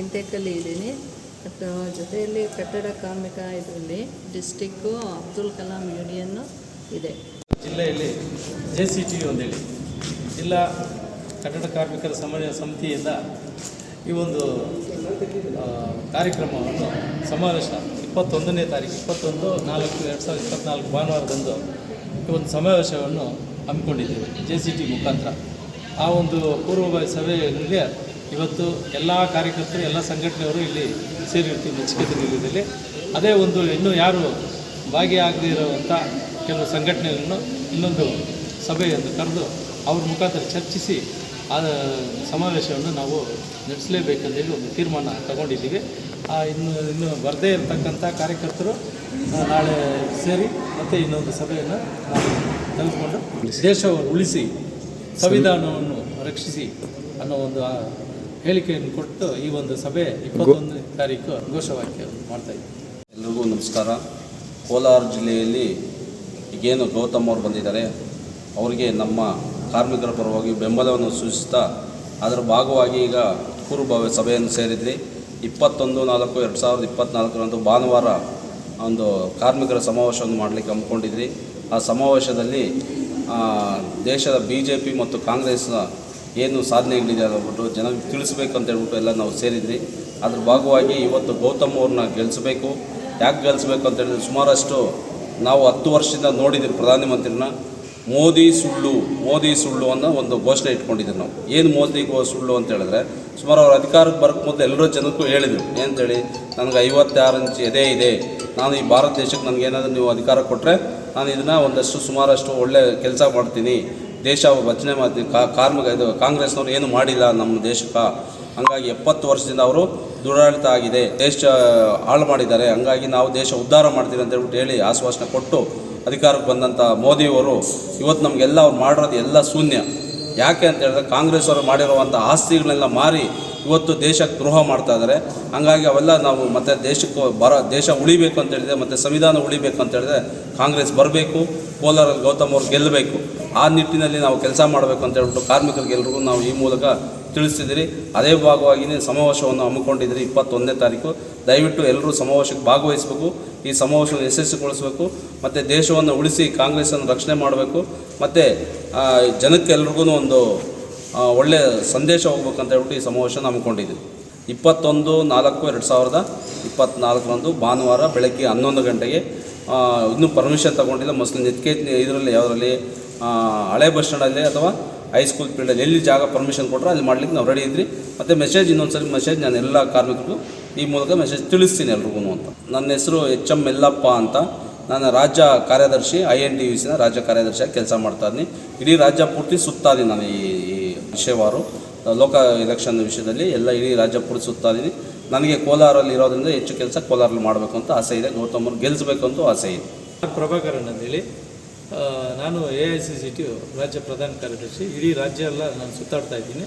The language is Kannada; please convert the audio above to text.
ಇಂಟೆಕಲ್ಲಿ ಇದ್ದೀನಿ. ಮತ್ತು ಜೊತೆಯಲ್ಲಿ ಕಟ್ಟಡ ಕಾರ್ಮಿಕ ಇದರಲ್ಲಿ ಡಿಸ್ಟಿಕ್ಕು ಅಬ್ದುಲ್ ಕಲಾಂ ಯೂನಿಯನ್ನು ಇದೆ. ಜಿಲ್ಲೆಯಲ್ಲಿ ಜೆ ಸಿ ಟಿ ಒಂದೇಳಿ ಜಿಲ್ಲಾ ಕಟ್ಟಡ ಕಾರ್ಮಿಕರ ಸಮನ್ವಯ ಸಮಿತಿಯಿಂದ ಈ ಒಂದು ಕಾರ್ಯಕ್ರಮವನ್ನು ಸಮಾವೇಶ ಇಪ್ಪತ್ತೊಂದನೇ ತಾರೀಕು ಇಪ್ಪತ್ತೊಂದು, ನಾಲ್ಕು, ಎರಡು ಸಾವಿರದ ಇಪ್ಪತ್ತ್ನಾಲ್ಕು ಭಾನುವಾರದಂದು ಈ ಒಂದು ಸಮಾವೇಶವನ್ನು ಹಮ್ಮಿಕೊಂಡಿದ್ದೇವೆ ಜೆ ಸಿ ಟಿ ಮುಖಾಂತರ. ಆ ಒಂದು ಪೂರ್ವಭಾವಿ ಸಭೆಯಲ್ಲಿ ಇವತ್ತು ಎಲ್ಲ ಕಾರ್ಯಕರ್ತರು, ಎಲ್ಲ ಸಂಘಟನೆಯವರು ಇಲ್ಲಿ ಸೇರಿರ್ತೀವಿ ನಚಿಕೇತ ನಿಲಯದಲ್ಲಿ ಅದೇ ಒಂದು ಇನ್ನೂ ಯಾರು ಭಾಗಿಯಾಗದೇ ಇರುವಂಥ ಕೆಲವು ಸಂಘಟನೆಗಳನ್ನು ಇನ್ನೊಂದು ಸಭೆಯನ್ನು ಕರೆದು ಅವ್ರ ಮುಖಾಂತರ ಚರ್ಚಿಸಿ ಆ ಸಮಾವೇಶವನ್ನು ನಾವು ನಡೆಸಲೇಬೇಕಂತೇಳಿ ಒಂದು ತೀರ್ಮಾನ ತಗೊಂಡಿದ್ದೀವಿ. ಆ ಇನ್ನು ಇನ್ನು ಬರದೇ ಇರತಕ್ಕಂಥ ಕಾರ್ಯಕರ್ತರು ನಾಳೆ ಸೇರಿ ಮತ್ತು ಇನ್ನೊಂದು ಸಭೆಯನ್ನು ನಾವು ತೆಗೆದುಕೊಂಡು ದೇಶವನ್ನು ಉಳಿಸಿ, ಸಂವಿಧಾನವನ್ನು ರಕ್ಷಿಸಿ ಅನ್ನೋ ಒಂದು ಹೇಳಿಕೆಯನ್ನು ಕೊಟ್ಟು ಈ ಒಂದು ಸಭೆ ಇಪ್ಪತ್ತೊಂದನೇ ತಾರೀಕು ಘೋಷವಾಕ್ಯ ಮಾಡ್ತಾ ಇದ್ದೀವಿ ಎಲ್ರಿಗೂ ನಮಸ್ಕಾರ. ಕೋಲಾರ ಜಿಲ್ಲೆಯಲ್ಲಿ ಈಗೇನು ಗೌತಮ್ ಅವರು ಬಂದಿದ್ದಾರೆ ಅವರಿಗೆ ನಮ್ಮ ಕಾರ್ಮಿಕರ ಪರವಾಗಿ ಬೆಂಬಲವನ್ನು ಸೂಚಿಸ್ತಾ ಅದರ ಭಾಗವಾಗಿ ಈಗ ಪೂರ್ವಭಾವಿ ಸಭೆಯನ್ನು ಸೇರಿದ್ರಿ. ಇಪ್ಪತ್ತೊಂದು ನಾಲ್ಕು ಎರಡು ಸಾವಿರದ ಇಪ್ಪತ್ತ್ನಾಲ್ಕರಂದು ಭಾನುವಾರ ಒಂದು ಕಾರ್ಮಿಕರ ಸಮಾವೇಶವನ್ನು ಮಾಡಲಿಕ್ಕೆ ಹಮ್ಮಿಕೊಂಡಿದ್ರಿ. ಆ ಸಮಾವೇಶದಲ್ಲಿ ಆ, ದೇಶದ ಬಿ ಜೆ ಪಿ ಮತ್ತು ಕಾಂಗ್ರೆಸ್ನ ಏನು ಸಾಧನೆಗಳಿದೆ ಅಂದ್ಬಿಟ್ಟು ಜನರಿಗೆ ತಿಳಿಸ್ಬೇಕು ಅಂತ ಹೇಳ್ಬಿಟ್ಟು ಎಲ್ಲ ನಾವು ಸೇರಿದ್ವಿ. ಅದ್ರ ಭಾಗವಾಗಿ ಇವತ್ತು ಗೌತಮ್ ಅವ್ರನ್ನ ಗೆಲ್ಲಿಸಬೇಕು ಯಾಕೆ ಗೆಲ್ಲಿಸ್ಬೇಕು ಅಂತ ಹೇಳಿದ್ರೆ ಸುಮಾರಷ್ಟು ನಾವು ಹತ್ತು ವರ್ಷದಿಂದ ನೋಡಿದ್ದೀವಿ ಪ್ರಧಾನಮಂತ್ರಿನ ಮೋದಿ ಸುಳ್ಳು ಮೋದಿ ಸುಳ್ಳು ಅನ್ನೋ ಒಂದು ಘೋಷಣೆ ಇಟ್ಕೊಂಡಿದ್ದೀವಿ ನಾವು. ಏನು ಮೋದಿಗೋ ಸುಳ್ಳು ಅಂತ ಹೇಳಿದ್ರೆ ಸುಮಾರು ಅವ್ರ ಅಧಿಕಾರಕ್ಕೆ ಬರೋಕ್ಕೆ ಮೊದಲು ಎಲ್ಲರೂ ಜನಕ್ಕೂ ಹೇಳಿದರು. ಏನಂತೇಳಿ, ನನಗೆ ಐವತ್ತಾರು ಇಂಚು ಎದೆ ಇದೆ. ನಾನು ಈ ಭಾರತ ದೇಶಕ್ಕೆ ನನಗೇನಾದರೂ ನೀವು ಅಧಿಕಾರ ಕೊಟ್ಟರೆ ನಾನು ಇದನ್ನು ಒಂದಷ್ಟು ಸುಮಾರಷ್ಟು ಒಳ್ಳೆ ಕೆಲಸ ಮಾಡ್ತೀನಿ. ದೇಶ ರಚನೆ ಮಾಡಿ ಕಾರ್ಮ ಇದು ಕಾಂಗ್ರೆಸ್ನವ್ರು ಏನು ಮಾಡಿಲ್ಲ ನಮ್ಮ ದೇಶಕ್ಕೆ. ಹಂಗಾಗಿ ಎಪ್ಪತ್ತು ವರ್ಷದಿಂದ ಅವರು ದುರಾಡಳಿತ ಆಗಿದೆ. ದೇಶ ಹಾಳು ಮಾಡಿದ್ದಾರೆ. ಹಂಗಾಗಿ ನಾವು ದೇಶ ಉದ್ಧಾರ ಮಾಡ್ತೀವಿ ಅಂತ ಹೇಳ್ಬಿಟ್ಟು ಹೇಳಿ ಆಶ್ವಾಸನೆ ಕೊಟ್ಟು ಅಧಿಕಾರಕ್ಕೆ ಬಂದಂಥ ಮೋದಿಯವರು ಇವತ್ತು ನಮಗೆಲ್ಲ ಅವ್ರು ಮಾಡಿರೋದು ಎಲ್ಲ ಶೂನ್ಯ. ಯಾಕೆ ಅಂತ ಹೇಳಿದ್ರೆ ಕಾಂಗ್ರೆಸ್ ಅವರು ಮಾಡಿರುವಂಥ ಆಸ್ತಿಗಳನ್ನೆಲ್ಲ ಮಾರಿ ಇವತ್ತು ದೇಶಕ್ಕೆ ದ್ರೋಹ ಮಾಡ್ತಾ ಇದ್ದಾರೆ ಹಂಗಾಗಿ ಅವೆಲ್ಲ ನಾವು ಮತ್ತೆ ದೇಶಕ್ಕೆ ಬರ ದೇಶ ಉಳಿಬೇಕು ಅಂತ ಹೇಳಿದ್ರೆ ಮತ್ತು ಸಂವಿಧಾನ ಉಳಿಬೇಕು ಅಂತ ಹೇಳಿದ್ರೆ ಕಾಂಗ್ರೆಸ್ ಬರಬೇಕು. ಕೋಲಾರಲ್ಲಿ ಗೌತಮ್ ಅವ್ರು ಗೆಲ್ಲಬೇಕು. ಆ ನಿಟ್ಟಿನಲ್ಲಿ ನಾವು ಕೆಲಸ ಮಾಡಬೇಕು ಅಂತ ಹೇಳ್ಬಿಟ್ಟು ಕಾರ್ಮಿಕರಿಗೆಲ್ರಿಗೂ ನಾವು ಈ ಮೂಲಕ ತಿಳಿಸ್ತಿದ್ದೀರಿ. ಅದೇ ಭಾಗವಾಗಿಯೇ ಸಮಾವೇಶವನ್ನು ಹಮ್ಮಿಕೊಂಡಿದ್ದೀರಿ ಇಪ್ಪತ್ತೊಂದನೇ ತಾರೀಕು. ದಯವಿಟ್ಟು ಎಲ್ಲರೂ ಸಮಾವೇಶಕ್ಕೆ ಭಾಗವಹಿಸಬೇಕು. ಈ ಸಮಾವೇಶವನ್ನು ಯಶಸ್ವಿಗೊಳಿಸಬೇಕು. ಮತ್ತು ದೇಶವನ್ನು ಉಳಿಸಿ ಕಾಂಗ್ರೆಸ್ಸನ್ನು ರಕ್ಷಣೆ ಮಾಡಬೇಕು. ಮತ್ತು ಜನಕ್ಕೆ ಎಲ್ರಿಗೂ ಒಂದು ಒಳ್ಳೆಯ ಸಂದೇಶ ಹೋಗ್ಬೇಕಂತ ಹೇಳ್ಬಿಟ್ಟು ಈ ಸಮಾವೇಶನ ಹಮ್ಮಿಕೊಂಡಿದ್ದೀವಿ ಇಪ್ಪತ್ತೊಂದು, ನಾಲ್ಕು, ಎರಡು ಸಾವಿರದ ಇಪ್ಪತ್ತ್ನಾಲ್ಕರಂದು ಭಾನುವಾರ ಬೆಳಗ್ಗೆ ಹನ್ನೊಂದು ಗಂಟೆಗೆ ಇನ್ನೂ ಪರ್ಮಿಷನ್ ತಗೊಂಡಿಲ್ಲ. ಮುಸ್ಲಿಂ ನೆತ್ಕೆ ಇದರಲ್ಲಿ ಯಾವುದರಲ್ಲಿ ಹಳೆ ಬಸ್ ಸ್ಟ್ಯಾಂಡಲ್ಲಿ ಅಥವಾ ಹೈಸ್ಕೂಲ್ ಫೀಲ್ಡಲ್ಲಿ ಎಲ್ಲಿ ಜಾಗ ಪರ್ಮಿಷನ್ ಕೊಟ್ಟರೆ ಅಲ್ಲಿ ಮಾಡ್ಲಿಕ್ಕೆ ನಾವು ರೆಡಿ ಇದ್ರಿ. ಮತ್ತು ಮೆಸೇಜ್ ಇನ್ನೊಂದು ಸಲ ಮೆಸೇಜ್ ನಾನು ಎಲ್ಲ ಕಾರ್ಮಿಕರಿಗೂ ಈ ಮೂಲಕ ಮೆಸೇಜ್ ತಿಳಿಸ್ತೀನಿ ಎಲ್ರಿಗೂ ಅಂತ. ನನ್ನ ಹೆಸರು ಎಚ್ ಎಂ ಮೆಲ್ಲಪ್ಪ ಅಂತ. ನಾನು ರಾಜ್ಯ ಕಾರ್ಯದರ್ಶಿ ಐ ಎನ್ ಟಿ ಯು ಸಿನ ರಾಜ್ಯ ಕಾರ್ಯದರ್ಶಿಯಾಗಿ ಕೆಲಸ ಮಾಡ್ತಾ ಇದ್ದೀನಿ. ಇಡೀ ರಾಜ್ಯ ಪೂರ್ತಿ ಸುತ್ತಾ ನಾನು ಈ ವಿಷಯವಾರು. ಲೋಕ ಎಲೆಕ್ಷನ್ ವಿಷಯದಲ್ಲಿ ಎಲ್ಲ ಇಡೀ ರಾಜ್ಯ ಪೂರ್ತಿ ಸುತ್ತಾ ಇದ್ದೀನಿ. ನನಗೆ ಕೋಲಾರಲ್ಲಿ ಇರೋದ್ರಿಂದ ಹೆಚ್ಚು ಕೆಲಸ ಕೋಲಾರಲ್ಲಿ ಮಾಡಬೇಕು ಅಂತ ಆಸೆ ಇದೆ. ಗೌತಮರು ಗೆಲ್ಲಿಸಬೇಕು ಅಂತ ಆಸೆ ಇದೆ. ಪ್ರಭಾಕರನ್ ಅಂತೇಳಿ ಆ, ನಾನು A I C C T ರಾಜ್ಯ ಪ್ರಧಾನ ಕಾರ್ಯದರ್ಶಿ. ಇಡೀ ರಾಜ್ಯ ಎಲ್ಲ ನಾನು ಸುತ್ತಾಡ್ತಾ ಇದ್ದೀನಿ.